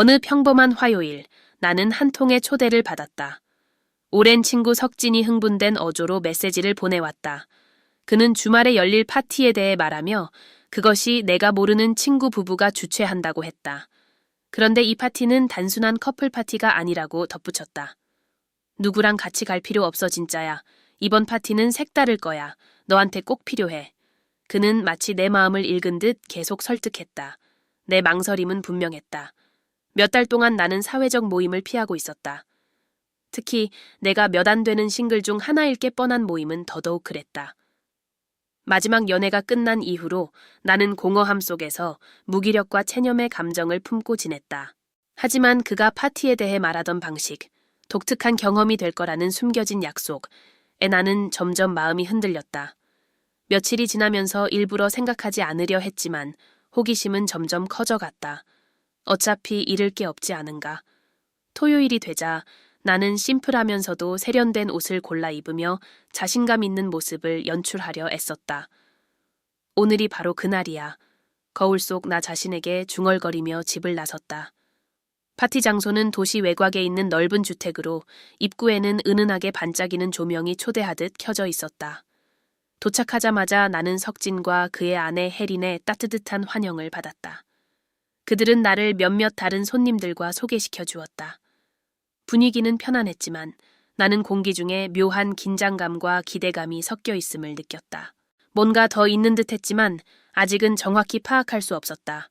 어느 평범한 화요일, 나는 한 통의 초대를 받았다. 오랜 친구 석진이 흥분된 어조로 메시지를 보내왔다. 그는 주말에 열릴 파티에 대해 말하며 그것이 내가 모르는 친구 부부가 주최한다고 했다. 그런데 이 파티는 단순한 커플 파티가 아니라고 덧붙였다. 누구랑 같이 갈 필요 없어 진짜야. 이번 파티는 색다를 거야. 너한테 꼭 필요해. 그는 마치 내 마음을 읽은 듯 계속 설득했다. 내 망설임은 분명했다. 몇 달 동안 나는 사회적 모임을 피하고 있었다. 특히 내가 몇 안 되는 싱글 중 하나일 게 뻔한 모임은 더더욱 그랬다. 마지막 연애가 끝난 이후로 나는 공허함 속에서 무기력과 체념의 감정을 품고 지냈다. 하지만 그가 파티에 대해 말하던 방식, 독특한 경험이 될 거라는 숨겨진 약속에 나는 점점 마음이 흔들렸다. 며칠이 지나면서 일부러 생각하지 않으려 했지만 호기심은 점점 커져갔다. 어차피 잃을 게 없지 않은가. 토요일이 되자 나는 심플하면서도 세련된 옷을 골라 입으며 자신감 있는 모습을 연출하려 애썼다. 오늘이 바로 그날이야. 거울 속 나 자신에게 중얼거리며 집을 나섰다. 파티 장소는 도시 외곽에 있는 넓은 주택으로 입구에는 은은하게 반짝이는 조명이 초대하듯 켜져 있었다. 도착하자마자 나는 석진과 그의 아내 혜린의 따뜻한 환영을 받았다. 그들은 나를 몇몇 다른 손님들과 소개시켜 주었다. 분위기는 편안했지만 나는 공기 중에 묘한 긴장감과 기대감이 섞여 있음을 느꼈다. 뭔가 더 있는 듯 했지만 아직은 정확히 파악할 수 없었다.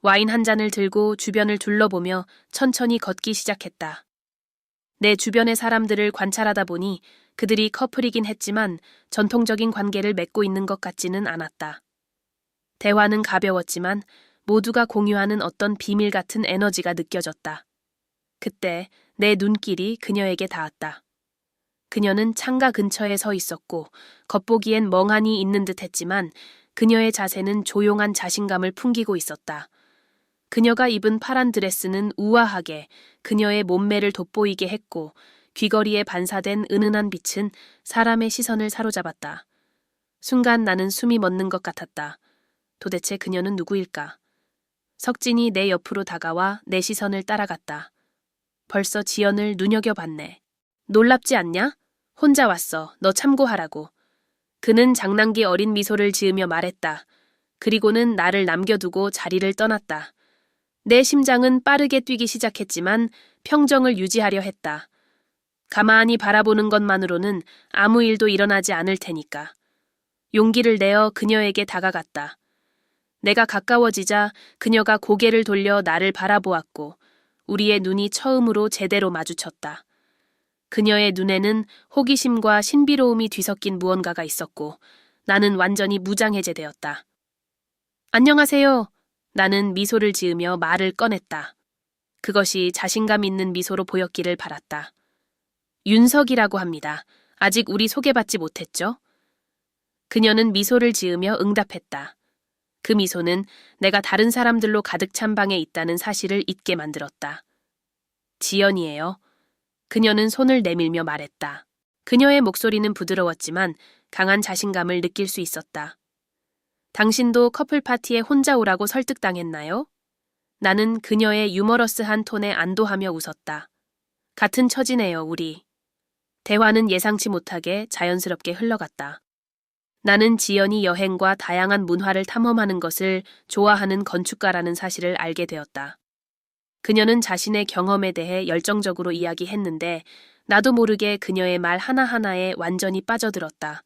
와인 한 잔을 들고 주변을 둘러보며 천천히 걷기 시작했다. 내 주변의 사람들을 관찰하다 보니 그들이 커플이긴 했지만 전통적인 관계를 맺고 있는 것 같지는 않았다. 대화는 가벼웠지만 모두가 공유하는 어떤 비밀 같은 에너지가 느껴졌다. 그때 내 눈길이 그녀에게 닿았다. 그녀는 창가 근처에 서 있었고 겉보기엔 멍하니 있는 듯 했지만 그녀의 자세는 조용한 자신감을 풍기고 있었다. 그녀가 입은 파란 드레스는 우아하게 그녀의 몸매를 돋보이게 했고 귀걸이에 반사된 은은한 빛은 사람의 시선을 사로잡았다. 순간 나는 숨이 멎는 것 같았다. 도대체 그녀는 누구일까? 석진이 내 옆으로 다가와 내 시선을 따라갔다. 벌써 지연을 눈여겨봤네. 놀랍지 않냐? 혼자 왔어. 너 참고하라고. 그는 장난기 어린 미소를 지으며 말했다. 그리고는 나를 남겨두고 자리를 떠났다. 내 심장은 빠르게 뛰기 시작했지만 평정을 유지하려 했다. 가만히 바라보는 것만으로는 아무 일도 일어나지 않을 테니까. 용기를 내어 그녀에게 다가갔다. 내가 가까워지자 그녀가 고개를 돌려 나를 바라보았고 우리의 눈이 처음으로 제대로 마주쳤다. 그녀의 눈에는 호기심과 신비로움이 뒤섞인 무언가가 있었고 나는 완전히 무장해제되었다. 안녕하세요. 나는 미소를 지으며 말을 꺼냈다. 그것이 자신감 있는 미소로 보였기를 바랐다. 윤석이라고 합니다. 아직 우리 소개받지 못했죠? 그녀는 미소를 지으며 응답했다. 그 미소는 내가 다른 사람들로 가득 찬 방에 있다는 사실을 잊게 만들었다. 지연이에요. 그녀는 손을 내밀며 말했다. 그녀의 목소리는 부드러웠지만 강한 자신감을 느낄 수 있었다. 당신도 커플 파티에 혼자 오라고 설득당했나요? 나는 그녀의 유머러스한 톤에 안도하며 웃었다. 같은 처지네요, 우리. 대화는 예상치 못하게 자연스럽게 흘러갔다. 나는 지연이 여행과 다양한 문화를 탐험하는 것을 좋아하는 건축가라는 사실을 알게 되었다. 그녀는 자신의 경험에 대해 열정적으로 이야기했는데 나도 모르게 그녀의 말 하나하나에 완전히 빠져들었다.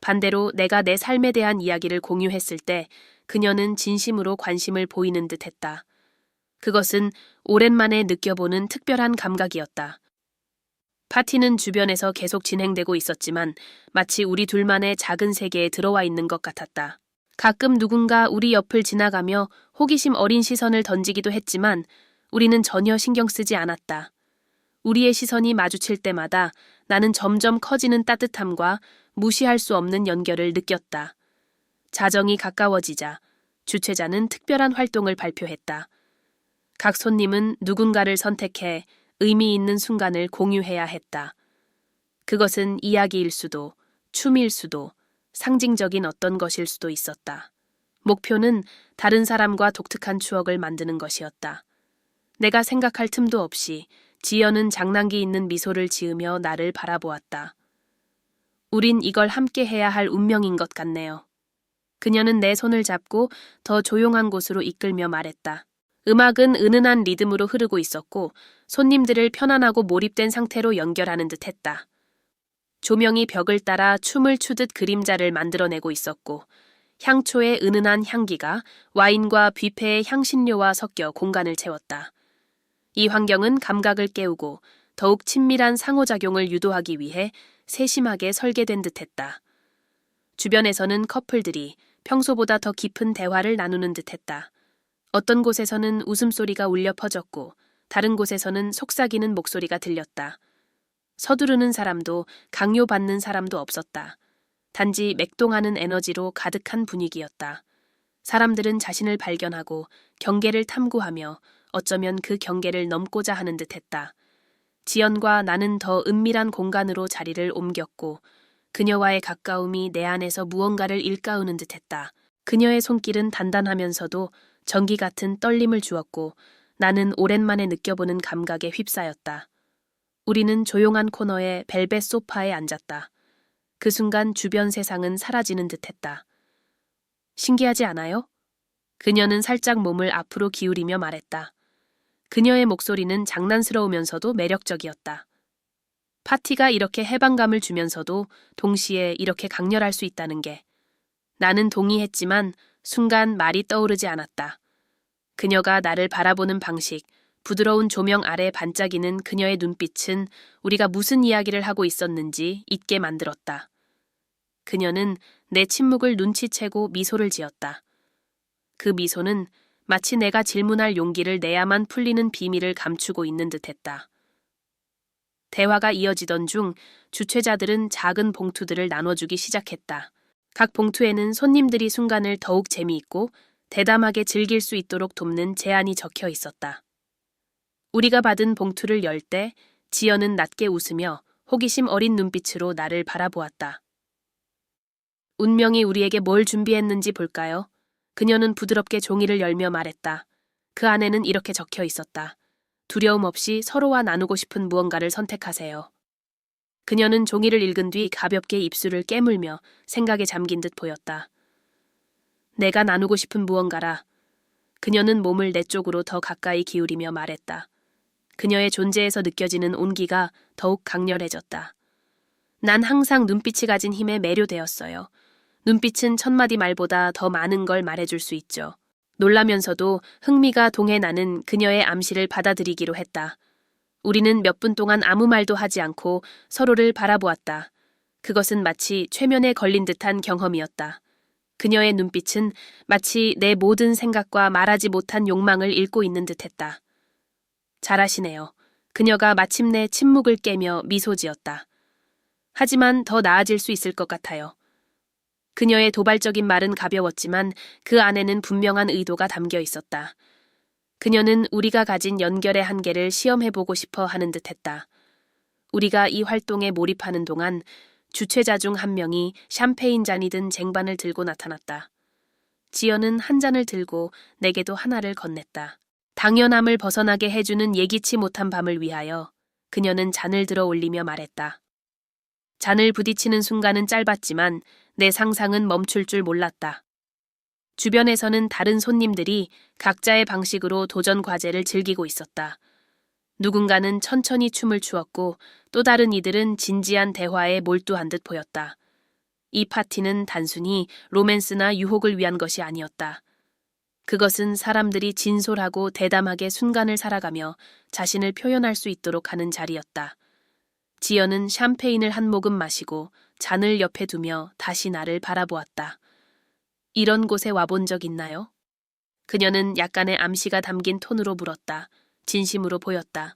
반대로 내가 내 삶에 대한 이야기를 공유했을 때 그녀는 진심으로 관심을 보이는 듯 했다. 그것은 오랜만에 느껴보는 특별한 감각이었다. 파티는 주변에서 계속 진행되고 있었지만 마치 우리 둘만의 작은 세계에 들어와 있는 것 같았다. 가끔 누군가 우리 옆을 지나가며 호기심 어린 시선을 던지기도 했지만 우리는 전혀 신경 쓰지 않았다. 우리의 시선이 마주칠 때마다 나는 점점 커지는 따뜻함과 무시할 수 없는 연결을 느꼈다. 자정이 가까워지자 주최자는 특별한 활동을 발표했다. 각 손님은 누군가를 선택해 의미 있는 순간을 공유해야 했다. 그것은 이야기일 수도, 춤일 수도, 상징적인 어떤 것일 수도 있었다. 목표는 다른 사람과 독특한 추억을 만드는 것이었다. 내가 생각할 틈도 없이 지연은 장난기 있는 미소를 지으며 나를 바라보았다. 우린 이걸 함께 해야 할 운명인 것 같네요. 그녀는 내 손을 잡고 더 조용한 곳으로 이끌며 말했다. 음악은 은은한 리듬으로 흐르고 있었고 손님들을 편안하고 몰입된 상태로 연결하는 듯 했다. 조명이 벽을 따라 춤을 추듯 그림자를 만들어내고 있었고 향초의 은은한 향기가 와인과 뷔페의 향신료와 섞여 공간을 채웠다. 이 환경은 감각을 깨우고 더욱 친밀한 상호작용을 유도하기 위해 세심하게 설계된 듯 했다. 주변에서는 커플들이 평소보다 더 깊은 대화를 나누는 듯 했다. 어떤 곳에서는 웃음소리가 울려 퍼졌고 다른 곳에서는 속삭이는 목소리가 들렸다. 서두르는 사람도 강요받는 사람도 없었다. 단지 맥동하는 에너지로 가득한 분위기였다. 사람들은 자신을 발견하고 경계를 탐구하며 어쩌면 그 경계를 넘고자 하는 듯 했다. 지연과 나는 더 은밀한 공간으로 자리를 옮겼고 그녀와의 가까움이 내 안에서 무언가를 일가우는 듯 했다. 그녀의 손길은 단단하면서도 전기 같은 떨림을 주었고 나는 오랜만에 느껴보는 감각에 휩싸였다. 우리는 조용한 코너의 벨벳 소파에 앉았다. 그 순간 주변 세상은 사라지는 듯 했다. 신기하지 않아요? 그녀는 살짝 몸을 앞으로 기울이며 말했다. 그녀의 목소리는 장난스러우면서도 매력적이었다. 파티가 이렇게 해방감을 주면서도 동시에 이렇게 강렬할 수 있다는 게 나는 동의했지만 순간 말이 떠오르지 않았다. 그녀가 나를 바라보는 방식, 부드러운 조명 아래 반짝이는 그녀의 눈빛은 우리가 무슨 이야기를 하고 있었는지 잊게 만들었다. 그녀는 내 침묵을 눈치채고 미소를 지었다. 그 미소는 마치 내가 질문할 용기를 내야만 풀리는 비밀을 감추고 있는 듯 했다. 대화가 이어지던 중 주최자들은 작은 봉투들을 나눠주기 시작했다. 각 봉투에는 손님들이 순간을 더욱 재미있고 대담하게 즐길 수 있도록 돕는 제안이 적혀 있었다. 우리가 받은 봉투를 열 때 지연은 낮게 웃으며 호기심 어린 눈빛으로 나를 바라보았다. 운명이 우리에게 뭘 준비했는지 볼까요? 그녀는 부드럽게 종이를 열며 말했다. 그 안에는 이렇게 적혀 있었다. 두려움 없이 서로와 나누고 싶은 무언가를 선택하세요. 그녀는 종이를 읽은 뒤 가볍게 입술을 깨물며 생각에 잠긴 듯 보였다. 내가 나누고 싶은 무언가라. 그녀는 몸을 내 쪽으로 더 가까이 기울이며 말했다. 그녀의 존재에서 느껴지는 온기가 더욱 강렬해졌다. 난 항상 눈빛이 가진 힘에 매료되었어요. 눈빛은 천마디 말보다 더 많은 걸 말해줄 수 있죠. 놀라면서도 흥미가 동해 나는 그녀의 암시를 받아들이기로 했다. 우리는 몇 분 동안 아무 말도 하지 않고 서로를 바라보았다. 그것은 마치 최면에 걸린 듯한 경험이었다. 그녀의 눈빛은 마치 내 모든 생각과 말하지 못한 욕망을 읽고 있는 듯 했다. 잘하시네요. 그녀가 마침내 침묵을 깨며 미소 지었다. 하지만 더 나아질 수 있을 것 같아요. 그녀의 도발적인 말은 가벼웠지만 그 안에는 분명한 의도가 담겨 있었다. 그녀는 우리가 가진 연결의 한계를 시험해보고 싶어 하는 듯 했다. 우리가 이 활동에 몰입하는 동안 주최자 중 한 명이 샴페인 잔이 든 쟁반을 들고 나타났다. 지연은 한 잔을 들고 내게도 하나를 건넸다. 당연함을 벗어나게 해주는 예기치 못한 밤을 위하여 그녀는 잔을 들어 올리며 말했다. 잔을 부딪히는 순간은 짧았지만 내 상상은 멈출 줄 몰랐다. 주변에서는 다른 손님들이 각자의 방식으로 도전 과제를 즐기고 있었다. 누군가는 천천히 춤을 추었고 또 다른 이들은 진지한 대화에 몰두한 듯 보였다. 이 파티는 단순히 로맨스나 유혹을 위한 것이 아니었다. 그것은 사람들이 진솔하고 대담하게 순간을 살아가며 자신을 표현할 수 있도록 하는 자리였다. 지연은 샴페인을 한 모금 마시고 잔을 옆에 두며 다시 나를 바라보았다. 이런 곳에 와본 적 있나요? 그녀는 약간의 암시가 담긴 톤으로 물었다. 진심으로 보였다.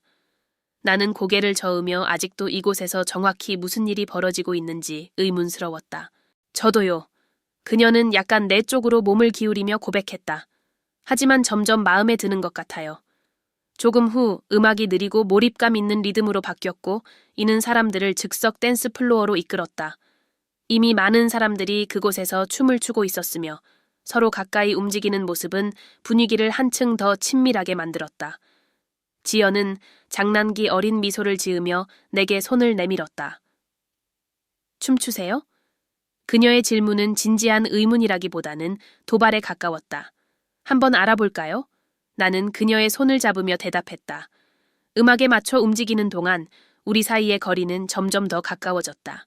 나는 고개를 저으며 아직도 이곳에서 정확히 무슨 일이 벌어지고 있는지 의문스러웠다. 저도요. 그녀는 약간 내 쪽으로 몸을 기울이며 고백했다. 하지만 점점 마음에 드는 것 같아요. 조금 후 음악이 느리고 몰입감 있는 리듬으로 바뀌었고 이는 사람들을 즉석 댄스 플로어로 이끌었다. 이미 많은 사람들이 그곳에서 춤을 추고 있었으며 서로 가까이 움직이는 모습은 분위기를 한층 더 친밀하게 만들었다. 지연은 장난기 어린 미소를 지으며 내게 손을 내밀었다. 춤추세요? 그녀의 질문은 진지한 의문이라기보다는 도발에 가까웠다. 한번 알아볼까요? 나는 그녀의 손을 잡으며 대답했다. 음악에 맞춰 움직이는 동안 우리 사이의 거리는 점점 더 가까워졌다.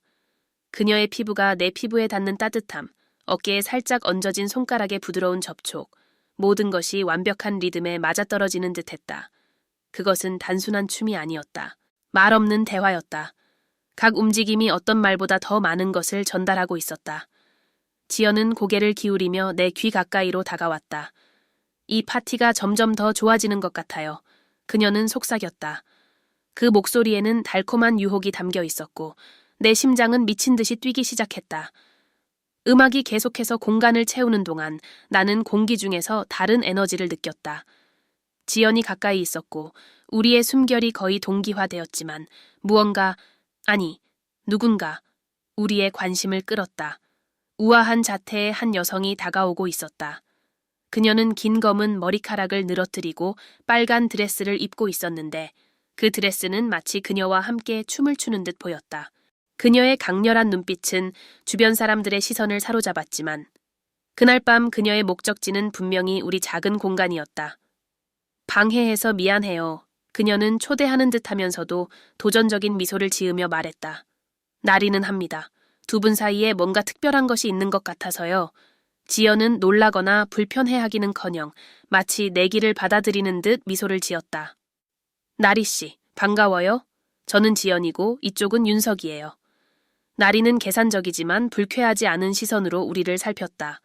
그녀의 피부가 내 피부에 닿는 따뜻함, 어깨에 살짝 얹어진 손가락의 부드러운 접촉, 모든 것이 완벽한 리듬에 맞아떨어지는 듯 했다. 그것은 단순한 춤이 아니었다. 말 없는 대화였다. 각 움직임이 어떤 말보다 더 많은 것을 전달하고 있었다. 지연은 고개를 기울이며 내 귀 가까이로 다가왔다. 이 파티가 점점 더 좋아지는 것 같아요. 그녀는 속삭였다. 그 목소리에는 달콤한 유혹이 담겨 있었고, 내 심장은 미친 듯이 뛰기 시작했다. 음악이 계속해서 공간을 채우는 동안 나는 공기 중에서 다른 에너지를 느꼈다. 지연이 가까이 있었고, 우리의 숨결이 거의 동기화되었지만, 무언가, 아니, 누군가, 우리의 관심을 끌었다. 우아한 자태의 한 여성이 다가오고 있었다. 그녀는 긴 검은 머리카락을 늘어뜨리고 빨간 드레스를 입고 있었는데 그 드레스는 마치 그녀와 함께 춤을 추는 듯 보였다. 그녀의 강렬한 눈빛은 주변 사람들의 시선을 사로잡았지만 그날 밤 그녀의 목적지는 분명히 우리 작은 공간이었다. 방해해서 미안해요. 그녀는 초대하는 듯 하면서도 도전적인 미소를 지으며 말했다. 나리는 합니다. 두 분 사이에 뭔가 특별한 것이 있는 것 같아서요. 지연은 놀라거나 불편해하기는 커녕 마치 내기를 받아들이는 듯 미소를 지었다. 나리 씨, 반가워요. 저는 지연이고 이쪽은 윤석이에요. 나리는 계산적이지만 불쾌하지 않은 시선으로 우리를 살폈다.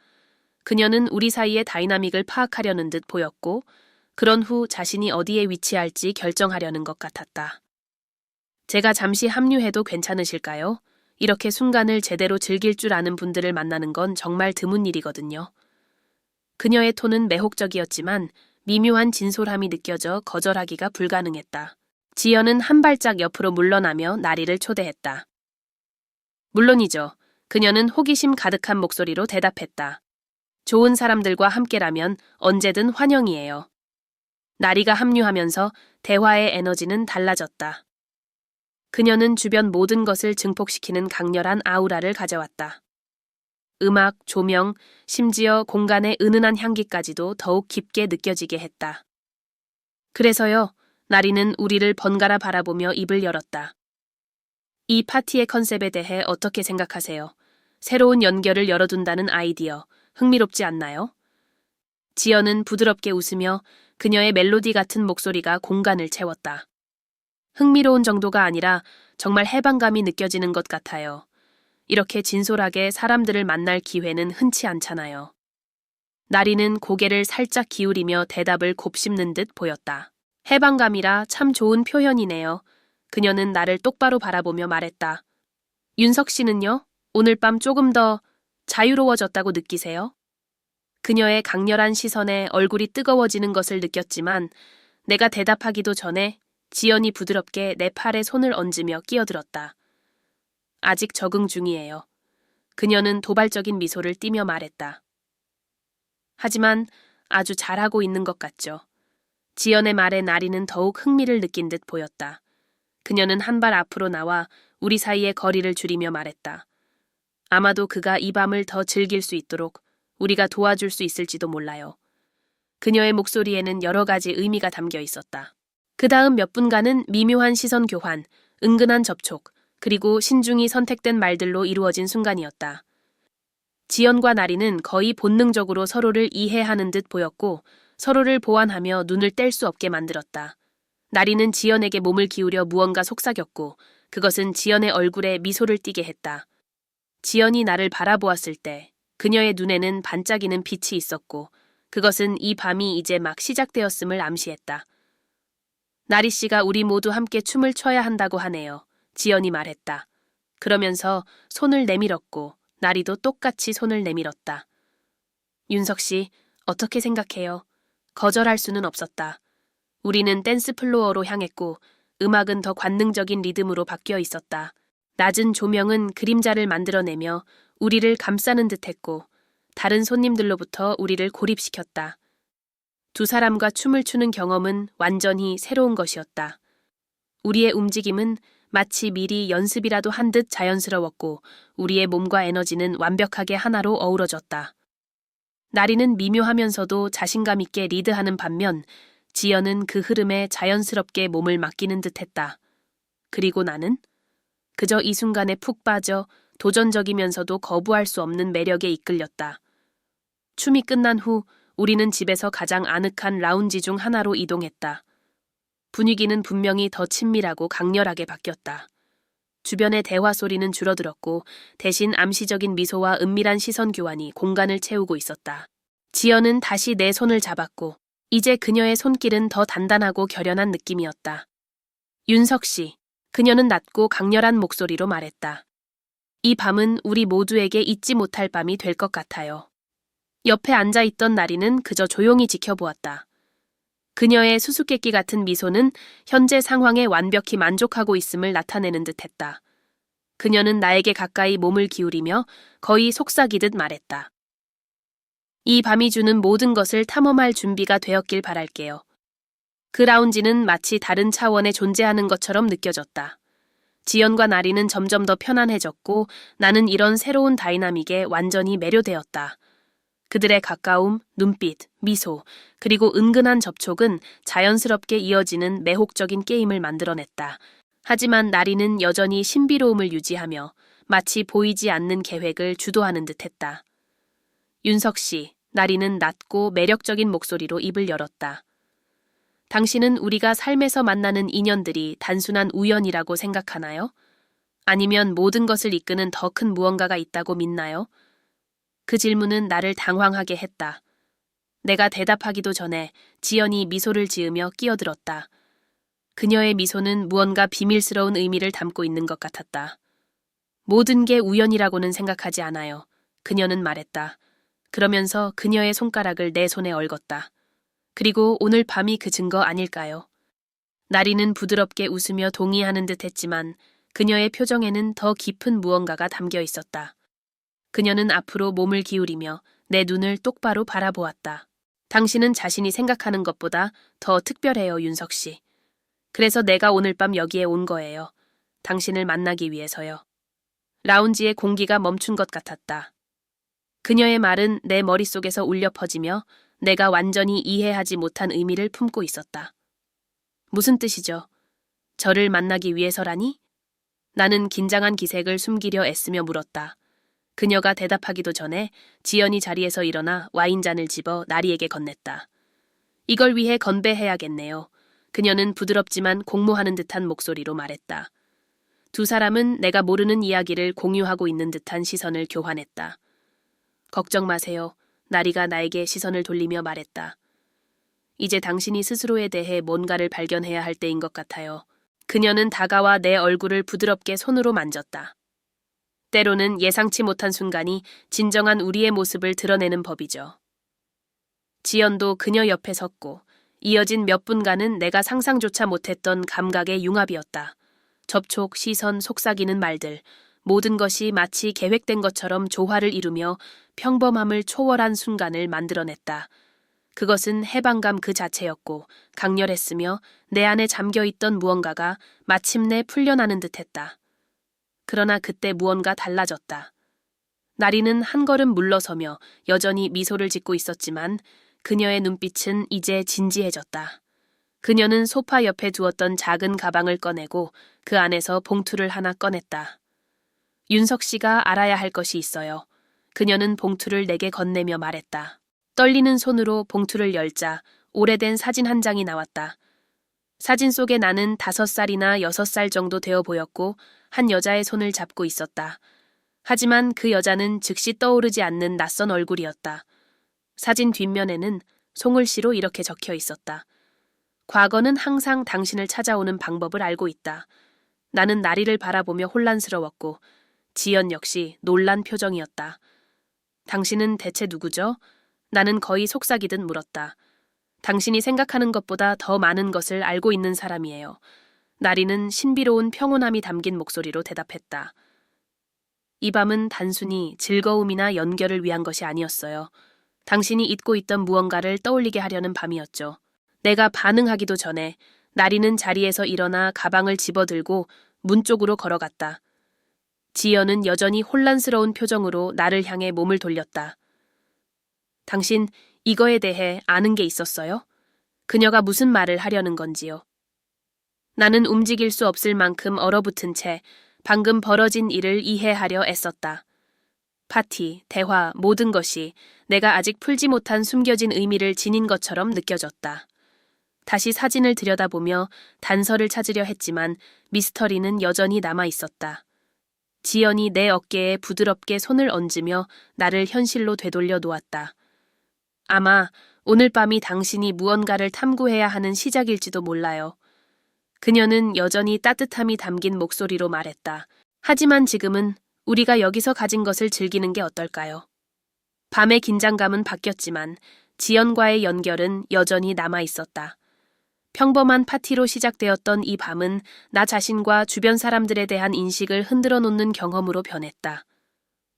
그녀는 우리 사이의 다이나믹을 파악하려는 듯 보였고, 그런 후 자신이 어디에 위치할지 결정하려는 것 같았다. 제가 잠시 합류해도 괜찮으실까요? 이렇게 순간을 제대로 즐길 줄 아는 분들을 만나는 건 정말 드문 일이거든요. 그녀의 톤은 매혹적이었지만 미묘한 진솔함이 느껴져 거절하기가 불가능했다. 지연은 한 발짝 옆으로 물러나며 나리를 초대했다. 물론이죠. 그녀는 호기심 가득한 목소리로 대답했다. 좋은 사람들과 함께라면 언제든 환영이에요. 나리가 합류하면서 대화의 에너지는 달라졌다. 그녀는 주변 모든 것을 증폭시키는 강렬한 아우라를 가져왔다. 음악, 조명, 심지어 공간의 은은한 향기까지도 더욱 깊게 느껴지게 했다. 그래서요, 나리는 우리를 번갈아 바라보며 입을 열었다. 이 파티의 컨셉에 대해 어떻게 생각하세요? 새로운 연결을 열어둔다는 아이디어, 흥미롭지 않나요? 지연은 부드럽게 웃으며 그녀의 멜로디 같은 목소리가 공간을 채웠다. 흥미로운 정도가 아니라 정말 해방감이 느껴지는 것 같아요. 이렇게 진솔하게 사람들을 만날 기회는 흔치 않잖아요. 나리는 고개를 살짝 기울이며 대답을 곱씹는 듯 보였다. 해방감이라 참 좋은 표현이네요. 그녀는 나를 똑바로 바라보며 말했다. 윤석 씨는요? 오늘 밤 조금 더 자유로워졌다고 느끼세요? 그녀의 강렬한 시선에 얼굴이 뜨거워지는 것을 느꼈지만 내가 대답하기도 전에 지연이 부드럽게 내 팔에 손을 얹으며 끼어들었다. 아직 적응 중이에요. 그녀는 도발적인 미소를 띠며 말했다. 하지만 아주 잘하고 있는 것 같죠. 지연의 말에 나리는 더욱 흥미를 느낀 듯 보였다. 그녀는 한 발 앞으로 나와 우리 사이의 거리를 줄이며 말했다. 아마도 그가 이 밤을 더 즐길 수 있도록 우리가 도와줄 수 있을지도 몰라요. 그녀의 목소리에는 여러 가지 의미가 담겨 있었다. 그 다음 몇 분간은 미묘한 시선 교환, 은근한 접촉, 그리고 신중히 선택된 말들로 이루어진 순간이었다. 지연과 나리는 거의 본능적으로 서로를 이해하는 듯 보였고 서로를 보완하며 눈을 뗄 수 없게 만들었다. 나리는 지연에게 몸을 기울여 무언가 속삭였고 그것은 지연의 얼굴에 미소를 띠게 했다. 지연이 나를 바라보았을 때 그녀의 눈에는 반짝이는 빛이 있었고 그것은 이 밤이 이제 막 시작되었음을 암시했다. 나리 씨가 우리 모두 함께 춤을 춰야 한다고 하네요. 지연이 말했다. 그러면서 손을 내밀었고 나리도 똑같이 손을 내밀었다. 윤석 씨, 어떻게 생각해요? 거절할 수는 없었다. 우리는 댄스 플로어로 향했고 음악은 더 관능적인 리듬으로 바뀌어 있었다. 낮은 조명은 그림자를 만들어내며 우리를 감싸는 듯 했고 다른 손님들로부터 우리를 고립시켰다. 두 사람과 춤을 추는 경험은 완전히 새로운 것이었다. 우리의 움직임은 마치 미리 연습이라도 한 듯 자연스러웠고 우리의 몸과 에너지는 완벽하게 하나로 어우러졌다. 나리는 미묘하면서도 자신감 있게 리드하는 반면 지연은 그 흐름에 자연스럽게 몸을 맡기는 듯 했다. 그리고 나는 그저 이 순간에 푹 빠져 도전적이면서도 거부할 수 없는 매력에 이끌렸다. 춤이 끝난 후 우리는 집에서 가장 아늑한 라운지 중 하나로 이동했다. 분위기는 분명히 더 친밀하고 강렬하게 바뀌었다. 주변의 대화 소리는 줄어들었고 대신 암시적인 미소와 은밀한 시선 교환이 공간을 채우고 있었다. 지연은 다시 내 손을 잡았고 이제 그녀의 손길은 더 단단하고 결연한 느낌이었다. 윤석 씨, 그녀는 낮고 강렬한 목소리로 말했다. 이 밤은 우리 모두에게 잊지 못할 밤이 될 것 같아요. 옆에 앉아 있던 나리는 그저 조용히 지켜보았다. 그녀의 수수께끼 같은 미소는 현재 상황에 완벽히 만족하고 있음을 나타내는 듯 했다. 그녀는 나에게 가까이 몸을 기울이며 거의 속삭이듯 말했다. 이 밤이 주는 모든 것을 탐험할 준비가 되었길 바랄게요. 그 라운지는 마치 다른 차원에 존재하는 것처럼 느껴졌다. 지연과 나리는 점점 더 편안해졌고 나는 이런 새로운 다이나믹에 완전히 매료되었다. 그들의 가까움, 눈빛, 미소, 그리고 은근한 접촉은 자연스럽게 이어지는 매혹적인 게임을 만들어냈다. 하지만 나리는 여전히 신비로움을 유지하며 마치 보이지 않는 계획을 주도하는 듯 했다. 윤석 씨, 나리는 낮고 매력적인 목소리로 입을 열었다. 당신은 우리가 삶에서 만나는 인연들이 단순한 우연이라고 생각하나요? 아니면 모든 것을 이끄는 더 큰 무언가가 있다고 믿나요? 그 질문은 나를 당황하게 했다. 내가 대답하기도 전에 지연이 미소를 지으며 끼어들었다. 그녀의 미소는 무언가 비밀스러운 의미를 담고 있는 것 같았다. 모든 게 우연이라고는 생각하지 않아요. 그녀는 말했다. 그러면서 그녀의 손가락을 내 손에 얽었다. 그리고 오늘 밤이 그 증거 아닐까요? 나리는 부드럽게 웃으며 동의하는 듯 했지만 그녀의 표정에는 더 깊은 무언가가 담겨 있었다. 그녀는 앞으로 몸을 기울이며 내 눈을 똑바로 바라보았다. 당신은 자신이 생각하는 것보다 더 특별해요, 윤석 씨. 그래서 내가 오늘 밤 여기에 온 거예요. 당신을 만나기 위해서요. 라운지의 공기가 멈춘 것 같았다. 그녀의 말은 내 머릿속에서 울려 퍼지며 내가 완전히 이해하지 못한 의미를 품고 있었다. 무슨 뜻이죠? 저를 만나기 위해서라니? 나는 긴장한 기색을 숨기려 애쓰며 물었다. 그녀가 대답하기도 전에 지연이 자리에서 일어나 와인잔을 집어 나리에게 건넸다. 이걸 위해 건배해야겠네요. 그녀는 부드럽지만 공모하는 듯한 목소리로 말했다. 두 사람은 내가 모르는 이야기를 공유하고 있는 듯한 시선을 교환했다. 걱정 마세요. 나리가 나에게 시선을 돌리며 말했다. 이제 당신이 스스로에 대해 뭔가를 발견해야 할 때인 것 같아요. 그녀는 다가와 내 얼굴을 부드럽게 손으로 만졌다. 때로는 예상치 못한 순간이 진정한 우리의 모습을 드러내는 법이죠. 지연도 그녀 옆에 섰고 이어진 몇 분간은 내가 상상조차 못했던 감각의 융합이었다. 접촉, 시선, 속삭이는 말들, 모든 것이 마치 계획된 것처럼 조화를 이루며 평범함을 초월한 순간을 만들어냈다. 그것은 해방감 그 자체였고 강렬했으며 내 안에 잠겨 있던 무언가가 마침내 풀려나는 듯했다. 그러나 그때 무언가 달라졌다. 나리는 한 걸음 물러서며 여전히 미소를 짓고 있었지만 그녀의 눈빛은 이제 진지해졌다. 그녀는 소파 옆에 두었던 작은 가방을 꺼내고 그 안에서 봉투를 하나 꺼냈다. 윤석 씨가 알아야 할 것이 있어요. 그녀는 봉투를 내게 건네며 말했다. 떨리는 손으로 봉투를 열자 오래된 사진 한 장이 나왔다. 사진 속에 나는 다섯 살이나 여섯 살 정도 되어 보였고 한 여자의 손을 잡고 있었다. 하지만 그 여자는 즉시 떠오르지 않는 낯선 얼굴이었다. 사진 뒷면에는 송을씨로 이렇게 적혀 있었다. 과거는 항상 당신을 찾아오는 방법을 알고 있다. 나는 나리를 바라보며 혼란스러웠고 지연 역시 놀란 표정이었다. 당신은 대체 누구죠? 나는 거의 속삭이듯 물었다. 당신이 생각하는 것보다 더 많은 것을 알고 있는 사람이에요. 나리는 신비로운 평온함이 담긴 목소리로 대답했다. 이 밤은 단순히 즐거움이나 연결을 위한 것이 아니었어요. 당신이 잊고 있던 무언가를 떠올리게 하려는 밤이었죠. 내가 반응하기도 전에 나리는 자리에서 일어나 가방을 집어들고 문 쪽으로 걸어갔다. 지연은 여전히 혼란스러운 표정으로 나를 향해 몸을 돌렸다. 당신 이거에 대해 아는 게 있었어요? 그녀가 무슨 말을 하려는 건지요. 나는 움직일 수 없을 만큼 얼어붙은 채 방금 벌어진 일을 이해하려 애썼다. 파티, 대화, 모든 것이 내가 아직 풀지 못한 숨겨진 의미를 지닌 것처럼 느껴졌다. 다시 사진을 들여다보며 단서를 찾으려 했지만 미스터리는 여전히 남아 있었다. 지연이 내 어깨에 부드럽게 손을 얹으며 나를 현실로 되돌려 놓았다. 아마 오늘 밤이 당신이 무언가를 탐구해야 하는 시작일지도 몰라요. 그녀는 여전히 따뜻함이 담긴 목소리로 말했다. 하지만 지금은 우리가 여기서 가진 것을 즐기는 게 어떨까요? 밤의 긴장감은 바뀌었지만 지연과의 연결은 여전히 남아 있었다. 평범한 파티로 시작되었던 이 밤은 나 자신과 주변 사람들에 대한 인식을 흔들어 놓는 경험으로 변했다.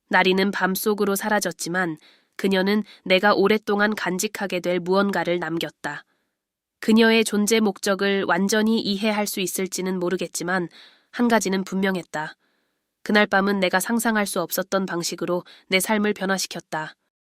나리는 밤 속으로 사라졌지만 그녀는 내가 오랫동안 간직하게 될 무언가를 남겼다. 그녀의 존재 목적을 완전히 이해할 수 있을지는 모르겠지만 한 가지는 분명했다. 그날 밤은 내가 상상할 수 없었던 방식으로 내 삶을 변화시켰다.